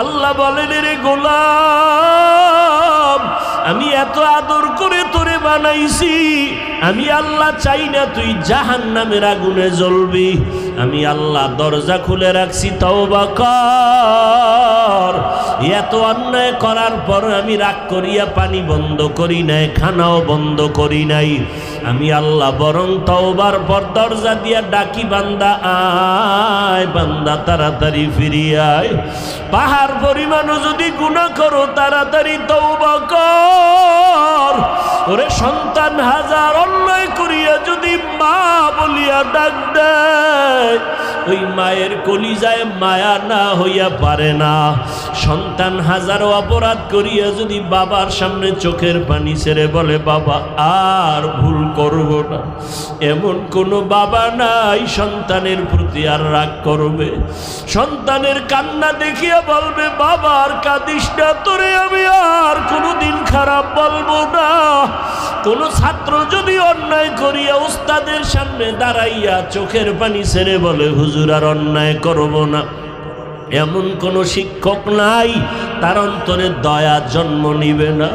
আল্লাহ বলেন রে গোলাম, আমি এত আদর করে তোরে বানাইছি, আমি আল্লাহ চাই না তুই জাহান নামের আগুনে জ্বলবি। আমি আল্লাহ দরজা খুলে রাখছি, তওবা কর। এত অন্যায় করার পর আমি রাগ করিয়া পানি বন্ধ করি নাই, খানাও বন্ধ করি নাই। আমি আল্লাহ বরং তওবার পর দরজা দিয়া ডাকি, বান্দা আয়, বান্দা তাড়াতাড়ি ফিরিয়ায় পাহাড় পরিমাণও যদি গুণা করো, তাড়াতাড়ি তওবা কর। ওরে সন্তান, হাজার অন্যায় করিয়া যদি মা বলিয়া ডাক দেয় ওই মায়ের কলিজায় মায়া না হইয়া পারে না। সন্তান হাজারো অপরাধ করিয়া যদি বাবার সামনে চোখের পানি ছেড়ে বলে, বাবা, আর ভুল করব না। এমন কোনো বাবা নাই সন্তানের প্রতি আর রাগ করবে। সন্তানের কান্না দেখিয়া বলবে, বাবা, আর কাঁদিস না, তোরে আমি আর কোনোদিন খারাপ বলব না। কোন ছাত্র যদি অন্যায় করিয়া উস্তাদের সামনে দাঁড়াইয়া চোখের পানি ছেড়ে বলে, হুজুর আর অন্যায় করব না। এমন কোন শিক্ষক নাই, তার অন্তরে দয়া জন্ম নিবে না।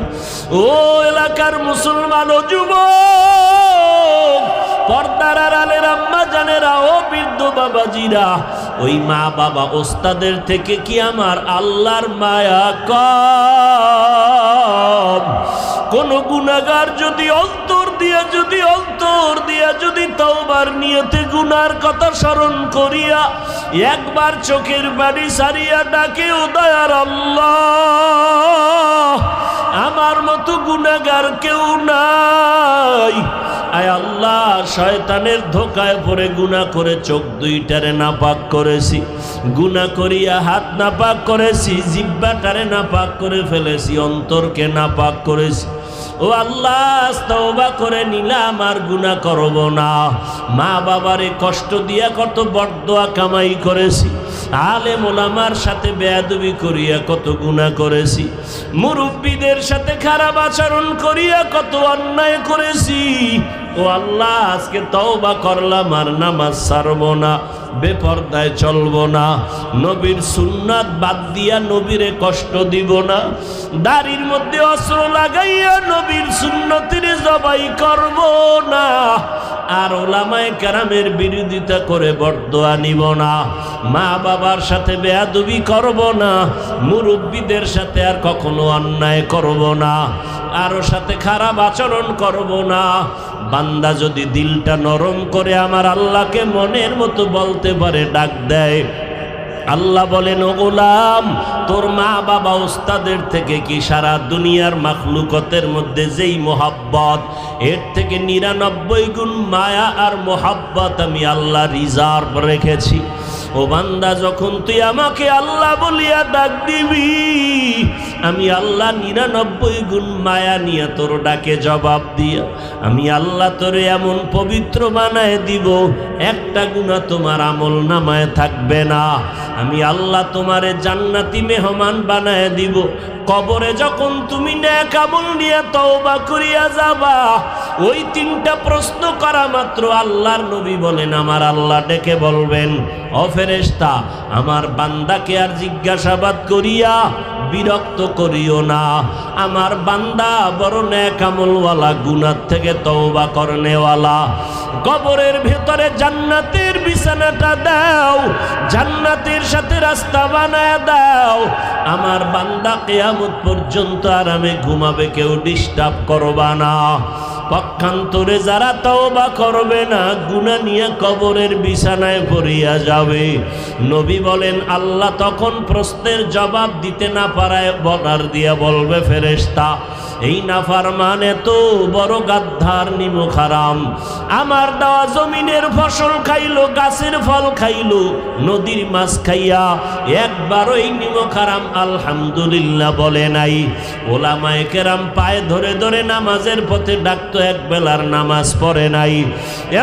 ও এলাকার মুসলমান ও যুবক বৃদ্ধ বাবাজিরা, ওই মা বাবা ওস্তাদের থেকে কি আমার আল্লাহর মায়া কোন গুনাগার যদি অন্তর দিয়া, যদি অন্তর দিয়া, যদি তওবার নিয়তে গুনার কথা স্মরণ করিয়া একবার চোখের বাড়ি সারিয়া ডাকে উদয়ার আল্লাহ, আমার মতো গুনাগার কেউ নাই। আয় আল্লাহ, শয়তানের ধোকায় পরে গুণা করে চোখ দুইটারে নাপাক করেছি। গুণা করিয়া হাত নাপাক করেছি জিব্বাটারে নাপাক করে ফেলেছি, অন্তরকে নাপাক করেছি। ও আল্লাহ, তওবা করে নিলাম আর গুণা করব না। মা বাবারে কষ্ট দিয়া কত বরদোয়া কামাই করেছি। আলে মোলামার সাথে বেয়াদবি করিয়া কত গুণা করেছি। মুরব্বীদের সাথে খারাপ আচরণ করিয়া কত অন্যায় করেছি। ও আল্লাহ, আজকে তওবা করলাম আর নামাজ ছাড়ব না, বেপর্দায় চলব না, নবীর সুন্নাত বাদ দিয়া নবীরে কষ্ট দিব না, দাড়ির মধ্যে অস্ত্র লাগাইয়া নবীর সুন্নতির জবাই করব না, আর ওলামায় কেরামের বিরোধিতা করে বরদোয়া নিব না, মা বাবার সাথে বেয়াদবি করব না, মুরব্বীদের সাথে আর কখনো অন্যায় করব না, আরও সাথে খারাপ আচরণ করব না বান্দা যদি দিলটা নরম করে আমার আল্লাহকে মনের মতো বলতে পারে, ডাক দেয়। আল্লাহ বলেন ও গোলাম তোর মা বাবা ওস্তাদের থেকে কি সারা দুনিয়ার মাখলুকতের মধ্যে যেই মোহাব্বত, এর থেকে নিরানব্বই গুণ মায়া আর মোহাব্বত আমি আল্লাহ রিজার্ভ রেখেছি। ও বান্দা, যখন তুই আমাকে আল্লাহ বলিয়া ডাক দিবি আমি আল্লাহ নিরানব্বই গুণ মায়া নিয়ে তোর ডাকে জবাব দিয়া আমি আল্লাহ তোরে এমন পবিত্র বানায় দিব, একটা গুণা তোমার আমল নামায় থাকবে না। আমি আল্লাহ তোমারে জান্নাতি মেহমান বানায় দিব। কবরে যখন তুমি ন্যাক আমল নিয়ে তওবা করিয়া যাবা, ওই তিনটা প্রশ্ন করা মাত্র আল্লাহর নবী বলেন, আমার আল্লাহ ডেকে বলবেন অফেরেস্তা আমার বান্দাকে আর জিজ্ঞাসাবাদ করিয়া বিরক্ত করিও না। আমার বান্দা বড় ন্যাকামলওয়ালা গুনার থেকে তওবা করনেওয়ালা। কবরের ভেতরে জান্নাতের বিছানাটা দাও, জান্নাতের সাথে রাস্তা বানায় দাও। আমার বান্দা কেয়ামত পর্যন্ত আরামে ঘুমাবে কেউ ডিস্টার্ব করবা না। পক্ষান্তরে যারা তওবা করবে না গুনা নিয়ে কবরের বিছানায় পড়িয়া যাবে। নবী বলেন, আল্লাহ তখন প্রশ্নের জবাব দিতে না পারায় বলার দিয়া বলবে, ফেরেশতা এই নাফারমান তো বড় গাদ্ধার নিমুখ হারাম আমার দেওয়া জমিনের ফসল খাইলো, গাছের ফল খাইলো, নদীর মাছ খাইয়া একবারও এই নিমুখ হারাম আলহামদুলিল্লাহ বলে নাই। ওলামায়ে কেরাম পায়ে ধরে ধরে নামাজের পথে ডাকতো, এক বেলার নামাজ পড়ে নাই।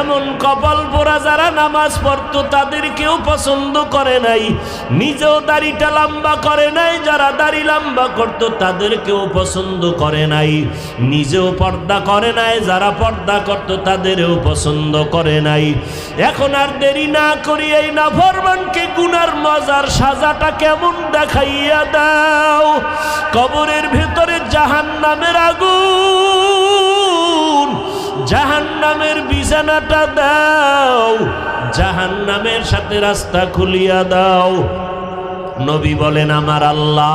এমন কপাল পোড়া যারা নামাজ পড়তো, তাদের কেউ পছন্দ করে নাই। নিজেও দাড়িটা লম্বা করে নাই, যারা দাড়ি লম্বা করতো, তাদের কেউ পছন্দ করে নাই, নিজেও পর্দা করে নাই, যারা পর্দা করত তাদেরও পছন্দ করে নাই। এখন আর দেরি না করি এই না ফরমানকে গুনার মজার সাজাটা কেমন দেখাইয়া দাও। কবরের ভেতরে জাহান নামের আগুন জাহান নামের বিছানাটা দাও জাহান নামের সাথে রাস্তা খুলিয়া দাও। নবী বলেন, আমার আল্লাহ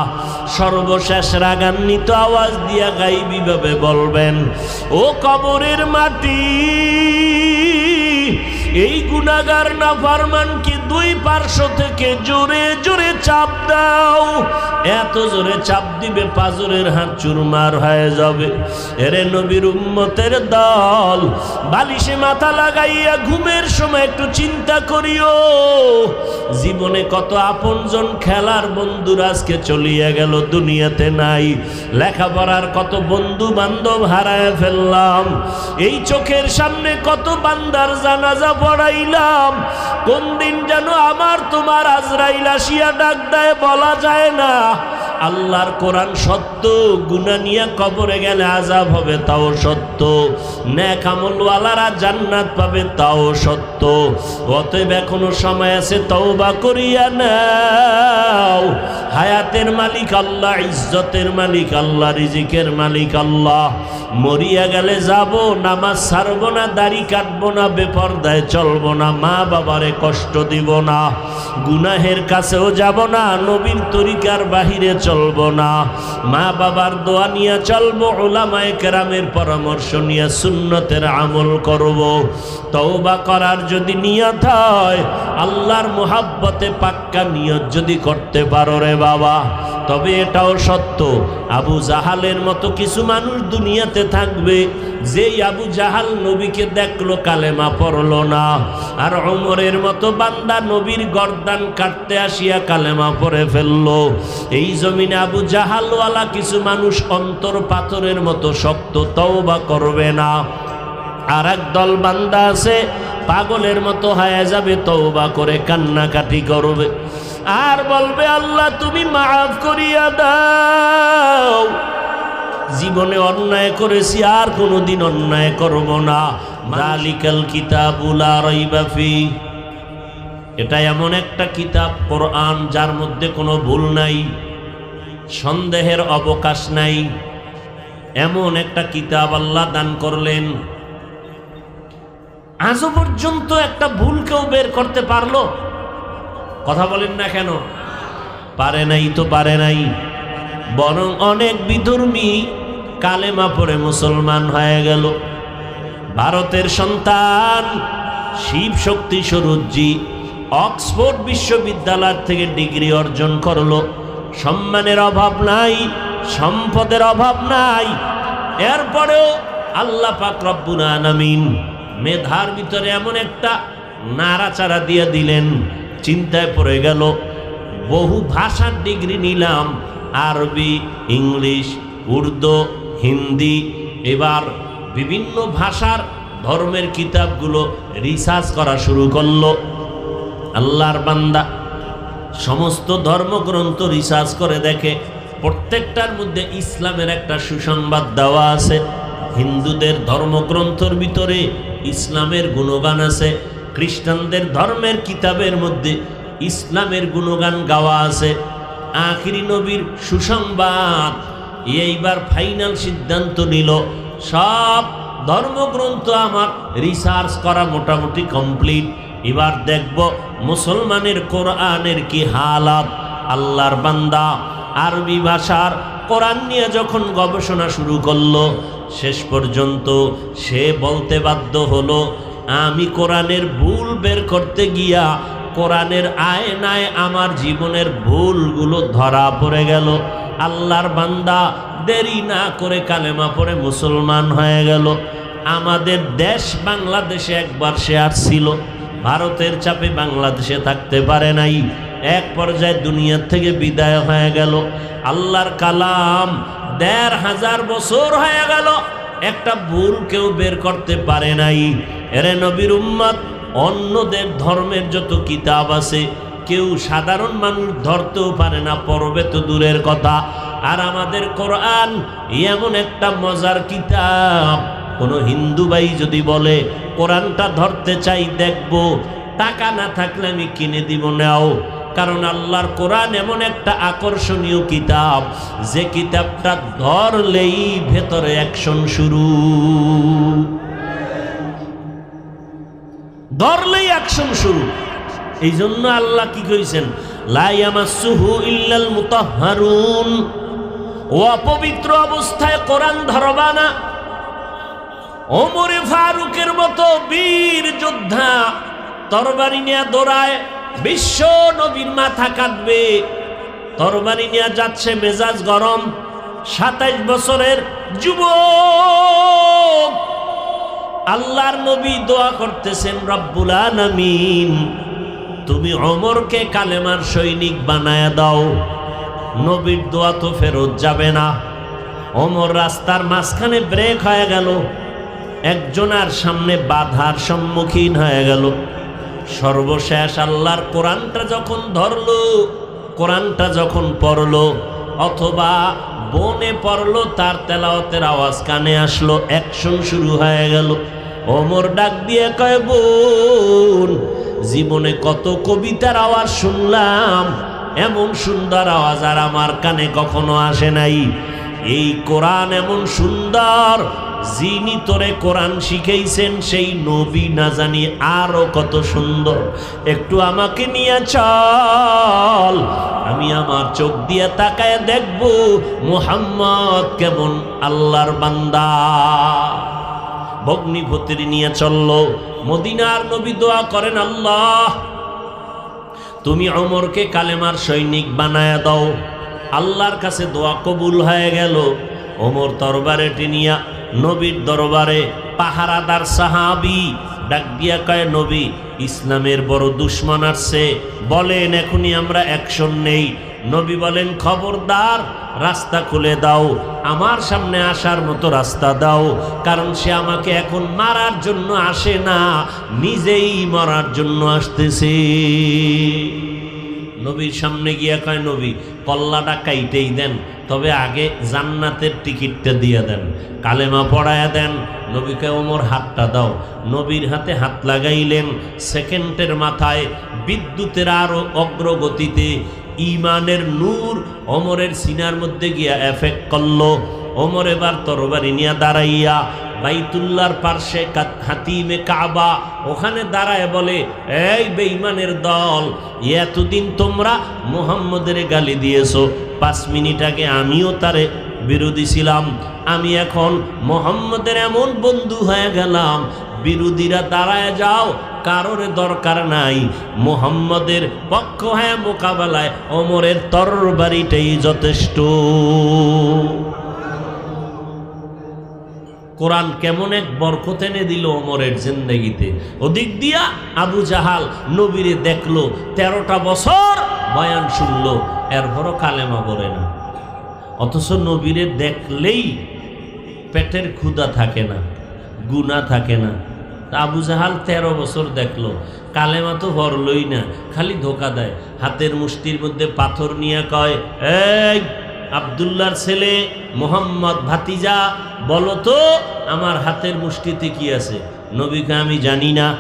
সর্বশেষ রাগান্বিত আওয়াজ দিয়া গাইবি ভাবে বলবেন, ও কবরের মাটি, এই গুণাগার না ফারমানকে দুই পার্শ্ব থেকে জোরে জোরে চাপ দাও। এত জোরে চাপ দিবে পাজরের হাত চুরমার হয়ে যাবে। এরে নবীর উম্মতের দল, বালিশে মাথা লাগাইয়া ঘুমের সময় একটু চিন্তা করিও। জীবনে কত আপনজন খেলার বন্ধুরা আজকে চলিয়া গেল, দুনিয়াতে নাই। লেখাপড়ার কত বন্ধু বান্ধব হারায় ফেললাম। এই চোখের সামনে কত বান্দার জানাজা পড়াইলাম। কোন দিন যেন আমার তোমার আজরাইল আসিয়া ডাক বলা যায় না। আল্লাহর কোরআন সত্য গুনা নিয়ে কবরে গেলে আজাব হবে, তাও সত্য। ন্যাক আমলওয়ালারা জান্নাত পাবে, তাও সত্য। অতএব এখনও সময় আছে, তওবা করিয়া নাও। হায়াতের মালিক আল্লাহ, ইজ্জতের মালিক আল্লাহ, রিজিকের মালিক আল্লাহ। মরিয়া গেলে যাব, নামাজ ছাড়বো না, দাড়ি কাটবো না, বেপরদায় চলবো না, মা বাবারে কষ্ট দিব না। গুনাহের কাছেও যাব না নবীন তরিকার বাহিরে চলবো না। মা বাবার দোয়া নিয়ে চলবো ওলামায় কেরামের পরামর্শ নিয়ে সুন্নতের আমল করব। তওবা করার যদি নিয়ত হয়, আল্লাহর মোহাব্বতে পাক্কা নিয়ত যদি করতে পারো রে বাবা। তবে এটাও সত্য, আবু জাহালের মতো কিছু মানুষ দুনিয়াতে থাকবে, যেই আবু জাহাল নবীকে দেখল, কালেমা পড়ল না। আর অমরের মতো বান্দা নবীর গর্দান কাটতে আসিয়া কালেমা পরে ফেলল। এই জমিনে আবু জাহালওয়ালা কিছু মানুষ অন্তর পাথরের মতো শক্ত তওবা করবে না। আর দল বান্দা আছে, পাগলের মতো হয়ে যাবে, তওবা করে কান্নাকাটি করবে। আর বলবে, আল্লাহ, তুমি মাফ করিয়া দাও। জীবনে অন্যায় করেছি, আর কোনোদিন অন্যায় করব না। মালিকাল কিতাবুলা রইবাফি এটা এমন একটা কিতাব, কোরআন, যার মধ্যে কোনো ভুল নাই, সন্দেহের অবকাশ নাই। এমন একটা কিতাব আল্লাহ দান করলেন। আজও পর্যন্ত একটা ভুল কেউ বের করতে পারল? কথা বলেন না কেন? পারে নাই তো পারে নাই। বরং অনেক বিধর্মী কালেমা পড়ে মুসলমান হয়ে গেল। ভারতের সন্তান শিব শক্তি সরুজ্জি অক্সফোর্ড বিশ্ববিদ্যালয় থেকে ডিগ্রি অর্জন করল। সম্মানের অভাব নাই, সম্পদের অভাব নাই। এরপরেও আল্লাহ পাক রব্বুল আলামিন মেধার ভিতরে এমন একটা নাড়াচাড়া দিয়ে দিলেন। চিন্তায় পড়ে গেল, বহু ভাষার ডিগ্রি নিলাম, আরবি, ইংলিশ, উর্দু, হিন্দি, এবার বিভিন্ন ভাষার ধর্মের কিতাবগুলো রিসার্চ করা শুরু করল। আল্লাহর বান্দা সমস্ত ধর্মগ্রন্থ রিসার্চ করে দেখে, প্রত্যেকটার মধ্যে ইসলামের একটা সুসংবাদ দেওয়া আছে। হিন্দুদের ধর্মগ্রন্থর ভিতরে ইসলামের গুণগান আছে। খ্রিস্টানদের ধর্মের কিতাবের মধ্যে ইসলামের গুণগান গাওয়া আছে। আখিরি নবীর সুসংবাদ। এইবার ফাইনাল সিদ্ধান্ত নিল, সব ধর্মগ্রন্থ আমার রিসার্চ করা মোটামুটি কমপ্লিট এবার দেখব মুসলমানের কোরআনের কি হালাত, আল্লাহর বান্দা। আরবি ভাষার কোরআন নিয়ে যখন গবেষণা শুরু করল, শেষ পর্যন্ত সে বলতে বাধ্য হলো আমি কোরআনের ভুল বের করতে গিয়া কোরআনের আয়নায় আমার জীবনের ভুলগুলো ধরা পড়ে গেল। আল্লাহর বান্দা দেরি না করে কালেমা পড়ে মুসলমান হয়ে গেল। আমাদের দেশ বাংলাদেশে একবার সে আর ছিল। ভারতের চাপে বাংলাদেশে থাকতে পারে নাই। এক পর্যায়ে দুনিয়ার থেকে বিদায় হয়ে গেল। আল্লাহর কালাম দেড় হাজার বছর হয়ে গেল। একটা ভুল কেউ বের করতে পারে নাই। এরে নবীর উম্মত, অন্যদের ধর্মের যত কিতাব আছে, কেউ সাধারণ মানুষ ধরতেও পারে না, পড়বে তো দূরের কথা। আর আমাদের কোরআন এমন একটা মজার কিতাব। কোনো হিন্দু ভাই যদি বলে, কোরআনটা ধরতে চাই, দেখব। টাকা না থাকলে আমি কিনে দিব, নাও। কারণ আল্লাহর কোরআন এমন একটা আকর্ষণীয় কিতাব, যে কিতাবটা ধরলেই ভেতরে অ্যাকশন শুরু। ধরলেই অ্যাকশন শুরু। এই জন্য আল্লাহ কি কইছেন? লাইয়ামাসুহু ইল্লাল মুতাহহারুন ও অপবিত্র অবস্থায় কোরআন ধরবা না ওমরে ফারুকের মতো বীর যোদ্ধা তরবারি নিয়ে দৌড়ায়। বিশ্ব নবীর মাথা কাটবে। তরবারি নিয়ে যাচ্ছে মেজাজ গরম। সাতাইশ বছরের যুব আল্লাহর নবী দোয়া করতেছেন, রব্বুল আলামিন, তুমি অমরকে কালেমার সৈনিক বানায় দাও। নবীর দোয়া তো ফেরত যাবে না। অমর রাস্তার মাঝখানে ব্রেক হয়ে গেল। একজনার সামনে বাধার সম্মুখীন হয়ে গেল। সর্বশেষ আল্লাহর কোরআনটা যখন ধরলো, কোরআনটা যখন পড়ল, অথবা বনে পড়ল, তার তেলাওয়াতের আওয়াজ কানে আসলো, অ্যাকশন শুরু হয়ে গেল। ওমর ডাক দিয়ে কয়, বোন, জীবনে কত কবিতার আওয়াজ শুনলাম, এমন সুন্দর আওয়াজ আর আমার কানে কখনো আসে নাই। এই কোরআন এমন সুন্দর যিনি তোরে কোরআন শিখেইছেন, সেই নবী না জানি আরও কত সুন্দর। একটু আমাকে নিয়ে চল, আমি আমার চোখ দিয়ে তাকায় দেখব মুহাম্মদ কেমন আল্লাহর বান্দা। ভগ্নিপতির নিয়ে চলল, মদিনার নবী দোয়া করেন, আল্লাহ, তুমি অমরকে কালেমার সৈনিক বানায় দাও। আল্লাহর কাছে দোয়া কবুল হয়ে গেল, অমর তরবারে টিনিয়া নবীর দরবারে পাহারাদার সাহাবি ডাক দিয়া কয়, নবী, ইসলামের বড় দুশ্মন আসছে। বলেন, এখনই আমরা অ্যাকশন নেই। নবী বলেন, খবরদার, রাস্তা খুলে দাও। আমার সামনে আসার মতো রাস্তা দাও। কারণ সে আমাকে এখন মারার জন্য আসে না। নিজেই মরার জন্য আসতেছে। নবীর সামনে গিয়া কয়, নবী কল্লাটা কাইটেই দেন, তবে আগে জান্নাতের টিকিটটা দিয়ে দেন, কালেমা পড়ায়া দেন, নবীকে ওমর হাতটা দাও, নবীর হাতে হাত লাগাইলেন, সেকেন্ডের মাথায় বিদ্যুতের আরও অগ্রগতিতে ইমানের নূর অমরের সিনার মধ্যে গিয়া এফেক্ট করল, ওমর এবার তরবারি নিয়ে দাঁড়াইয়া বাইতুল্লার পার্শ্বে হাতিমে কাবা, ওখানে দাঁড়ায় বলে, এই বেঈমানের দল, এতদিন তোমরা মুহাম্মদের গালি দিয়েছ। পাঁচ মিনিট আগে আমিও তারে বিরোধী ছিলাম। আমি এখন মোহাম্মদের এমন বন্ধু হয়ে গেলাম। বিরোধীরা দাঁড়ায় যাও, কারোর দরকার নাই। মোহাম্মদের পক্ষ হয়ে মোকাবেলায় অমরের তরবারিটাই যথেষ্ট। কোরআন কেমন এক বরকত এনে দিল ওমরের জিন্দগিতে। ওদিক দিয়া আবু জাহাল নবীরে দেখল, তেরোটা বছর বয়ান শুনলো, এরপরও কালেমা বলে না। অথচ নবীরে দেখলেই পেটের ক্ষুধা থাকে না গুণা থাকে না। আবু জাহাল তেরো বছর দেখল, কালেমা তো ভরলই না, খালি ধোকা দেয়। হাতের মুষ্টির মধ্যে পাথর নিয়ে কয়, এই আবদুল্লার ছেলে মোহাম্মদ ভাতিজা, বলো তো, আমার হাতের মুষ্টিতে কি আছে? নবীকে আমি জানি না।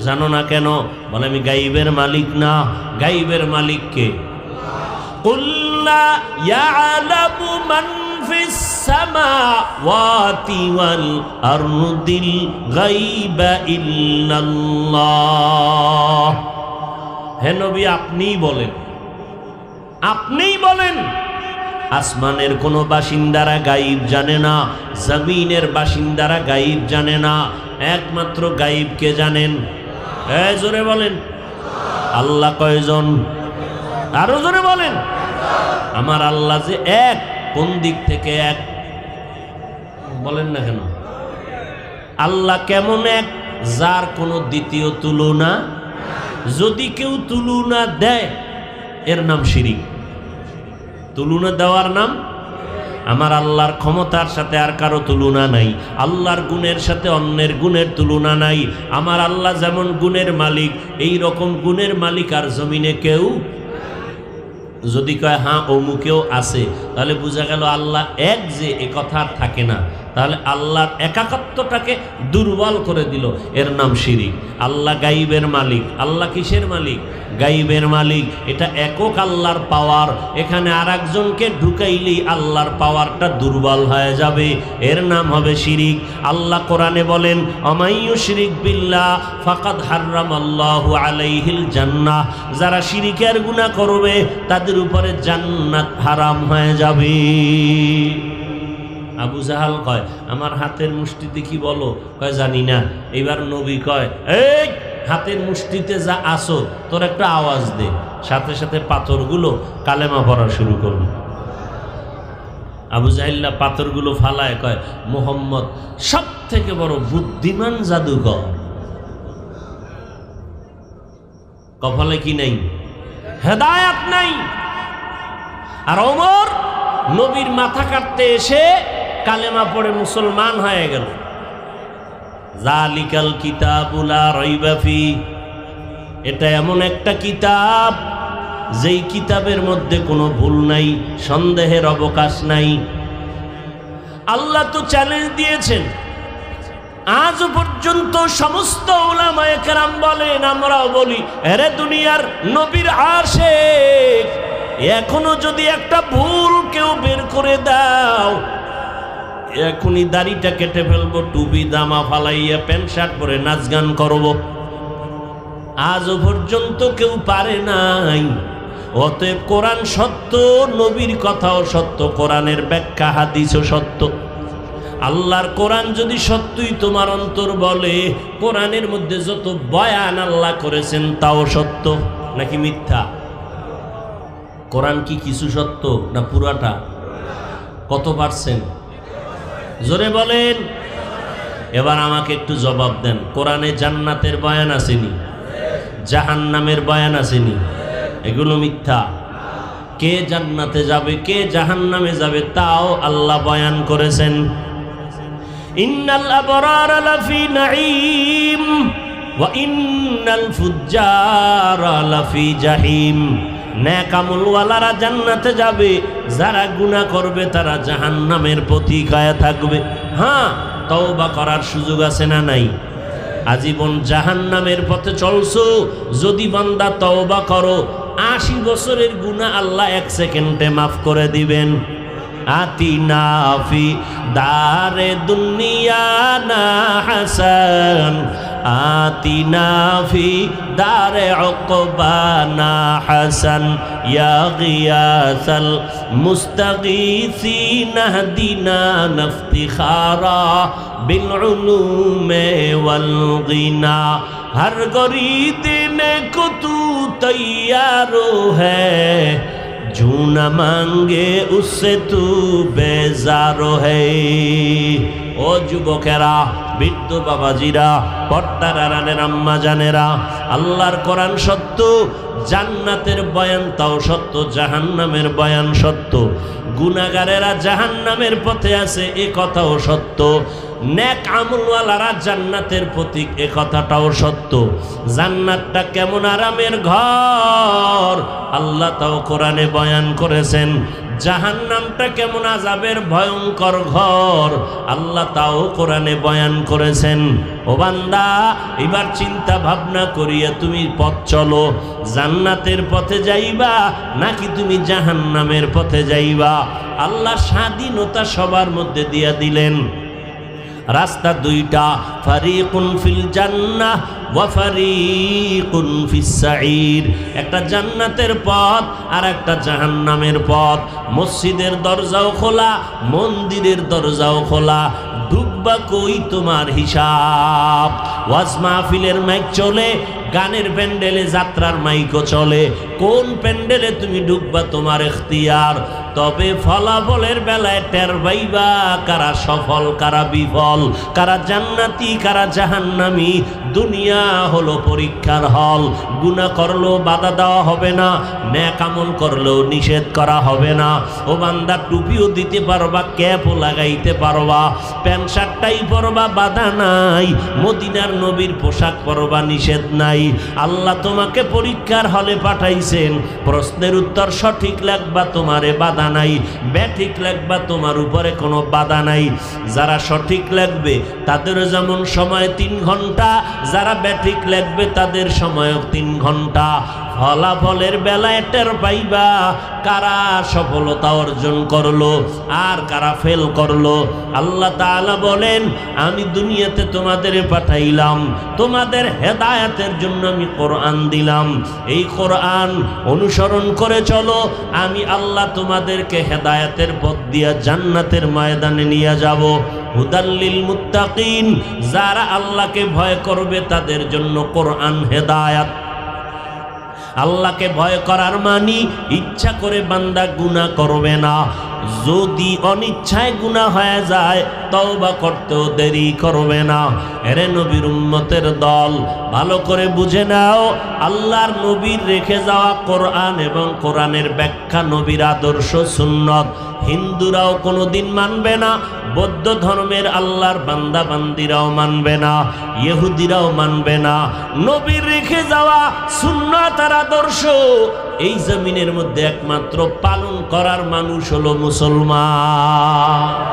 জানো না কেন? বলে, আমি গাইবের মালিক না। গাইবের মালিককে হে নবী, আপনিই বলেন। আপনিই বলেন। আসমানের কোনো বাসিন্দারা গাইব জানে না, জমিনের বাসিন্দারা গাইব জানে না, একমাত্র গাইবকে জানেন? জোরে বলেন। আল্লাহ কয়জন? আরও জোরে বলেন। আমার আল্লাহ যে এক, কোন দিক থেকে এক? বলেন না কেন? আল্লাহ কেমন এক, যার কোনো দ্বিতীয় তুলনা? যদি কেউ তুলনা দেয়, এর নাম শিরিক। তুলনা দেওয়ার নাম? আমার আল্লাহর ক্ষমতার সাথে আর কারও তুলনা নাই। আল্লাহর গুণের সাথে অন্যের গুণের তুলনা নাই। আমার আল্লাহ যেমন গুণের মালিক, এই রকম গুণের মালিক আর জমিনে কেউ যদি কয় হ্যাঁ অমুকেও আছে, তাহলে বোঝা গেল আল্লাহ এক যে এ কথা থাকে না। তাহলে আল্লাহর একাকত্বটাকে দুর্বল করে দিল। এর নাম শিরিক। আল্লাহ গাইবের মালিক। আল্লাহ কিসের মালিক? গাইবের মালিক। এটা একক আল্লাহর পাওয়ার। এখানে আর একজনকে ঢুকাইলেই আল্লাহর পাওয়ারটা দুর্বল হয়ে যাবে। এর নাম হবে শিরিক। আল্লাহ কোরআনে বলেন অমাইয়ু শিরিক বিল্লাহ ফাকাদ হাররাম আল্লাহ আলাইহিল জান্না যারা শিরিকের গুনাহ করবে, তাদের উপরে জান্নাত হারাম হয়ে যাবে। আবু জাহাল কয়, আমার হাতের মুষ্টিতে কি বলো? কয়, জানি না। এবার নবী কয়, এই, হাতের মুষ্টিতে যা আসো, তোর একটা আওয়াজ দে। সাথে সাথে পাথরগুলো কালেমা পড়া শুরু করল। আবু জাহিল্লা পাথরগুলো ফালায়, কয়, মোহাম্মদ সব থেকে বড় বুদ্ধিমান জাদুকর। কপালে কি নেই? হেদায়াত নাই। আর ওমর নবীর মাথা কাটতে এসে কালেমা পড়ে মুসলমান হয়ে গেল। জালিকাল কিতাবুলা রইবাফি এটা এমন একটা কিতাব, যেই কিতাবের মধ্যে কোনো ভুল নাই, সন্দেহের অবকাশ নাই। আল্লাহ তো চ্যালেঞ্জ দিয়েছেন। আজ পর্যন্ত সমস্ত ওলামায়ে কেরাম বলেন, আমরাও বলি, এরে দুনিয়ার নবীর আশেক এখনও যদি একটা ভুল কেউ বের করে দাও এখনই দাড়িটা কেটে ফেলব, টুপি দামা ফালাইয়া প্যান্ট, শার্ট পরে নাচ গান করব। আজও পর্যন্ত কেউ পারে নাই। অতএব কোরআন সত্য, নবীর কথাও সত্য, কোরআনের ব্যাখ্যা, হাদিসও সত্য। আল্লাহর কোরআন যদি সত্যই তোমার অন্তর বলে, কোরআনের মধ্যে যত বয়ান আল্লাহ করেছেন, তাও সত্য নাকি মিথ্যা? কোরআন কি কিছু সত্য না পুরাটা? কত পার্সেন্ট? জোরে বলেন। এবার আমাকে একটু জবাব দেন। কোরআনে জান্নাতের বয়ান আসেনি? জাহান্নামের বয়ান আসেনি? এগুলো মিথ্যা। কে জান্নাতে যাবে, কে জাহান্নামে যাবে, তাও আল্লাহ বয়ান করেছেন। ইন্নাল লাফি ওয়া ফুজ্জার লাফি জাহিম। ন্যাক আমলওয়ালারা জান্নাতে যাবে, যারা গুনাহ করবে তারা জাহান্নামের প্রতীকায় থাকবে। হ্যাঁ তওবা করার সুযোগ আছে না নাই? আজীবন জাহান্নামের পথে চলছো, যদি বান্দা তওবা করো, আশি বছরের গুনাহ আল্লাহ এক সেকেন্ডে মাফ করে দিবেন। আতিনা ফি দারে দুনিয়া না হাসান آتنا فی دار عقبانا حسن یا غیاث دینا اہدنا نفتخارا بالعلوم والغنا ہر گرید نے کو تو تیارو ہے جو نہ مانگے اس سے تو بیزارو ہے او جبو کرا বৃদ্ধ বাবাজিরা, পর্দার আড়ালের আম্মা জানেরা, আল্লাহর কোরআন সত্য, জান্নাতের বয়ান তাও সত্য, জাহান্নামের বয়ান সত্য। গুনাগারেরা জাহান্নামের পথে আছে, এ কথাও সত্য। নেক আমলওয়ালারা জান্নাতের প্রতীক, এ কথাটাও সত্য। জান্নাতটা কেমন আরামের ঘর, আল্লাহ তাও কোরআনে বয়ান করেছেন, জাহান্নামটা কেমন আজাবের ভয়ঙ্কর ঘর, আল্লাহ তাও কোরআনে বয়ান করেছেন। ও বান্দা, এবার চিন্তা ভাবনা করিয়া তুমি পথ চলো, জান্নাতের পথে যাইবা নাকি তুমি জাহান্নামের পথে যাইবা? আল্লাহ স্বাধীনতা সবার মধ্যে দিয়া দিলেন। রাস্তা দুইটা, ফারিকুন ফিল জান্নাহ ওয়া ফারিকুন ফিস সাঈর। একটা জান্নাতের পথ আর একটা জাহান্নামের পথ। মসজিদের দরজাও খোলা, মন্দিরের দরজাও খোলা। ডুববা কই তোমার হিসাব? ওয়াজ মাহফিলের মাইক চলে গানের প্যান্ডেলে যাত্রার মাইকও চলে। কোন প্যান্ডেলে তুমি ডুববা তোমার এখতিয়ার? তবে ফলাফলের বেলায় টের পাইবা কারা সফল, কারা বিফল, কারা জান্নাতি, কারা জাহান্নামি। দুনিয়া হলো পরীক্ষার হল। গুণা করলেও বাধা দেওয়া হবে না, ন্যাক আমল করলেও নিষেধ করা হবে না। ও বান্দা, টুপিও দিতে পারবা, ক্যাপও লাগাইতে পারবা, প্যান্ট শার্টটাই পরবা, বাধা নাই। মদিনার নবীর পোশাক পরবা, নিষেধ নাই। আল্লাহ তোমাকে পরীক্ষার হলে পাঠাইছেন। প্রশ্নের উত্তর সঠিক লাগবা তোমারে বাধা নাই। ব্যাঠিক লাগবা তোমার উপরে কোনো বাধা নাই। যারা সঠিক লাগবে তাদেরও যেমন সময় তিন ঘণ্টা, যারা ব্যাঠিক লাগবে তাদের সময়ও তিন ঘণ্টা। ফলাফলের বেলায় টের পাইবা। কারা সফলতা অর্জন করল? আর কারা ফেল করল? আল্লাহ তাআলা বলেন, আমি দুনিয়াতে তোমাদের পাঠাইলাম। তোমাদের হেদায়াতের জন্য আমি কোরআন দিলাম। এই কোরআন অনুসরণ করে চলো। আমি আল্লাহ তোমাদেরকে হেদায়াতের পথ দিয়া জান্নাতের ময়দানে নিয়ে যাব। হুদাল্লিল মুত্তাকিন, যারা আল্লাহকে ভয় করবে, তাদের জন্য কোরআন হেদায়াত। আল্লাহকে ভয় করার মানি ইচ্ছা করে বান্দা গুণা করবে না। যদি অনিচ্ছায় গুণা হয়ে যায়, তওবা করতেও দেরি করবে না। এরে নবীর উম্মতের দল, ভালো করে বুঝে নাও, আল্লাহর নবীর রেখে যাওয়া কোরআন এবং কোরআনের ব্যাখ্যা নবীর আদর্শ সুন্নত। হিন্দুরাও কোনোদিন মানবে না, বৌদ্ধ ধর্মের আল্লাহর বান্দা বান্দিরাও মানবে না, ইহুদিরাও মানবে না। নবীর রেখে যাওয়া সুন্নত আর আদর্শ এই জমিনের মধ্যে একমাত্র পালন করার মানুষ হলো মুসলমান।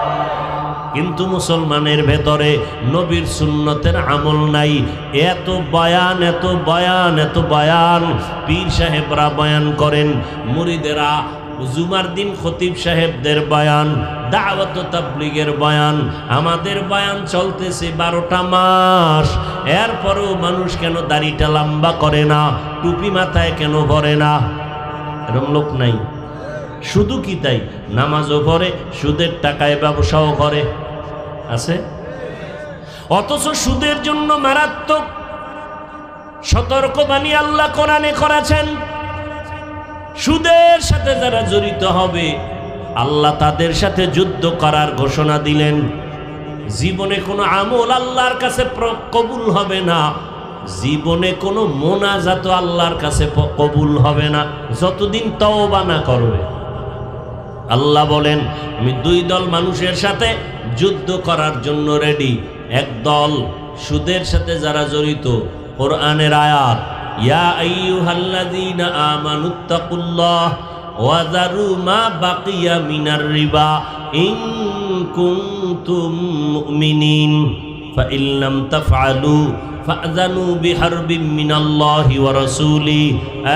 কিন্তু মুসলমানের ভেতরে নবীর সুন্নতের আমল নাই। এত বয়ান এত বয়ান এত বয়ান। পীর সাহেবরা বয়ান করেন, মুরিদেরা জুমার দিন খতিব সাহেবদের বয়ান, দাওয়াত তাবলিগের বয়ান। আমাদের বয়ান চলতেছে বারোটা মাস। এরপরেও মানুষ কেন দাড়িটা লম্বা করে না, টুপি মাথায় কেন ভরে না? এরম লোক নাই। শুধু কি তাই? নামাজও ভরে, সুদের টাকায় ব্যবসাও করে। আছে? অথচ সুদের জন্য মারাত্মক সতর্কবাণী আল্লাহ কোরআনে করেছেন। সুদের সাথে যারা জড়িত হবে, আল্লাহ তাদের সাথে যুদ্ধ করার ঘোষণা দিলেন। জীবনে কোনো আমল আল্লাহর কাছে কবুল হবে না। জীবনে কোনো মোনাজাত আল্লাহর কাছে কবুল হবে না। যতদিন তওবা না করবে। আল্লাহ বলেন, আমি দুই দল মানুষের সাথে যুদ্ধ করার জন্য রেডি এক দল সুদের সাথে যারা জড়িত, কোরআনের আয়াত ইয়া আইয়ুহাল্লাযীনা আমানুত্তাকুল্লাহ ওয়া যারু মা বাকিয়া মিনার রিবা ইন কুনতুম মুমিনিন। ফাইন লাম তাফআলু ফাজানু বিহারবিম মিনাল্লাহি ওয়া রাসূলি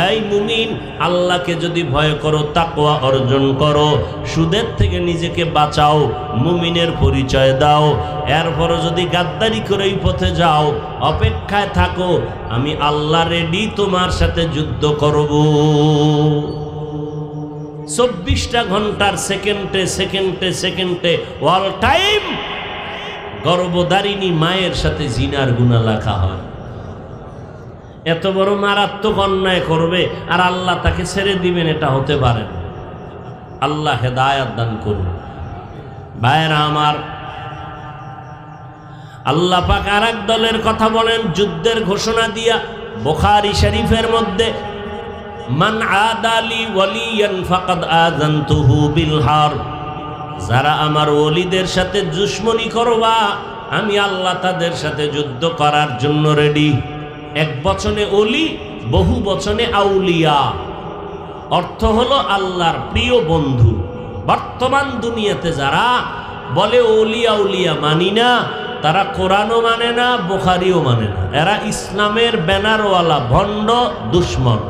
এই মুমিন, আল্লাহকে যদি ভয় করো, তাকওয়া অর্জন করো, সুদের থেকে নিজেকে বাঁচাও, মুমিনের পরিচয় দাও এরপরও যদি গাদ্দারি করে এই পথে যাও, অপেক্ষায় থাকো, আমি আল্লাহ রেডি তোমার সাথে যুদ্ধ করব। চব্বিশটা ঘণ্টার সেকেন্ডে সেকেন্ডে সেকেন্ডে অল টাইম গর্ভধারিণী মায়ের সাথে জিনার গুণা লেখা হয়। এত বড় মারাত্মক অন্যায় করবে, আর আল্লাহ তাকে ছেড়ে দিবেন, এটা হতে পারে। আল্লাহ হেদায়াত দান করুন। ভাইয়েরা আমার, আল্লাহ পাক আর দলের কথা বলেন, যুদ্ধের ঘোষণা দিয়া বোখারি শরীফের মধ্যে, মান আদালি ওয়ালিয়ান ফাকাদ আযানতুহু বিল হারব যারা আমার ওলিদের সাথে দুশ্মনী করবা, আমি আল্লাহ তাদের সাথে যুদ্ধ করার জন্য রেডি এক বচনে অলি বহু বচনে আউলিয়া। অর্থ হলো আল্লাহর প্রিয় বন্ধু। বর্তমান দুনিয়াতে যারা বলে ওলিয়া উলিয়া মানি না, তারা কোরআনও মানে না, বোখারিও মানে না। এরা ইসলামের ব্যানারওয়ালা, ভণ্ড, দুশ্মন।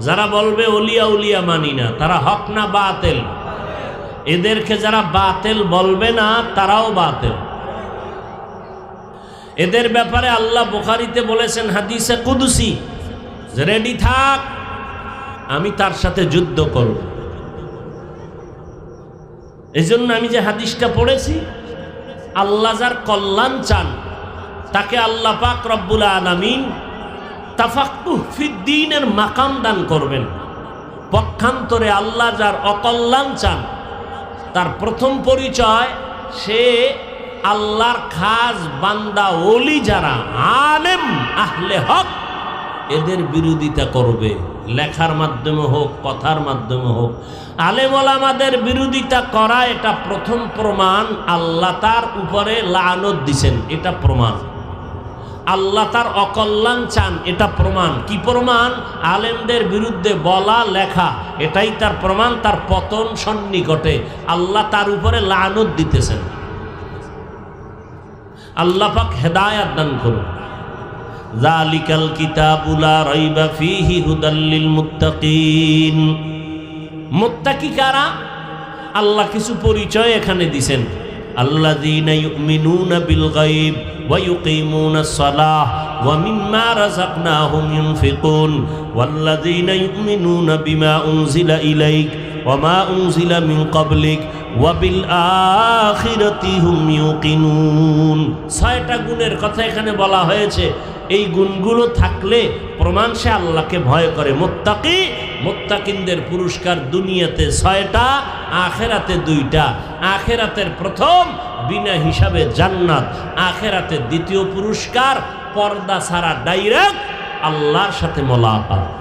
যারা বলবে ওলিয়া উলিয়া মানি না, তারা হক না বাতেল। এদেরকে যারা বাতেল বলবে না, তারাও বাতেল। এদের ব্যাপারে আল্লাহ বুখারিতে বলেছেন, হাদিসে কুদুসি রেডি থাক, আমি তার সাথে যুদ্ধ করব। এই জন্য আমি যে হাদিসটা পড়েছি, আল্লাহ যার কল্যাণ চান, তাকে আল্লাহ পাক রব্বুল আলামিন তাফাক্কুহ ফিদ্দিনের মাকাম দান করবেন। পক্ষান্তরে আল্লাহ যার অকল্যাণ চান তার প্রথম পরিচয়, সে আল্লাহর খাস বান্দা, ওলি যারা, আলেম, আহলে হক, এদের বিরোধিতা করবে। লেখার মাধ্যমে হোক, কথার মাধ্যমে হোক। আলেম ওলামাদের বিরোধিতা করা এটা প্রথম প্রমাণ, আল্লাহ তার উপরে লানত দিছেন, এটা প্রমাণ। আল্লাহ তার অকল্যাণ চান, এটা প্রমাণ। কি প্রমাণ? আলেমদের বিরুদ্ধে বলা, লেখা, এটাই তার প্রমাণ, তার পতন সন্নিকটে। আল্লাহ তার উপরে লানত দিতেছেন। আল্লাহ পাক হেদায়াত দান করুন। জালিকাল কিতাবুলা রাইবা ফিহি হুদাল্লিল মুত্তাকিন। মুত্তাকি কারা? আল্লাহ কিছু পরিচয় এখানে দিছেন। আল্লাযীনা ইউমিনুনা বিল গায়ব ওয়া ইউকিমুনাস সালাহ ওয়া মিম্মা রাযাকনাহুম ইউনফিকুন ওয়াল্লাযীনা ইউমিনুনা বিমা উনজিলা ইলাইক ওয়া ছয়টা গুণের কথা এখানে বলা হয়েছে। এই গুণগুলো থাকলে প্রমাণ সে আল্লাহকে ভয় করে। মোত্তাকি মোত্তাকিনদের পুরস্কার দুনিয়াতে ছয়টা, আখেরাতে দুইটা। আখেরাতের প্রথম বিনা হিসাবে জান্নাত, আখেরাতে দ্বিতীয় পুরস্কার, পর্দা ছাড়া ডাইরেক্ট আল্লাহর সাথে মোলাকাত।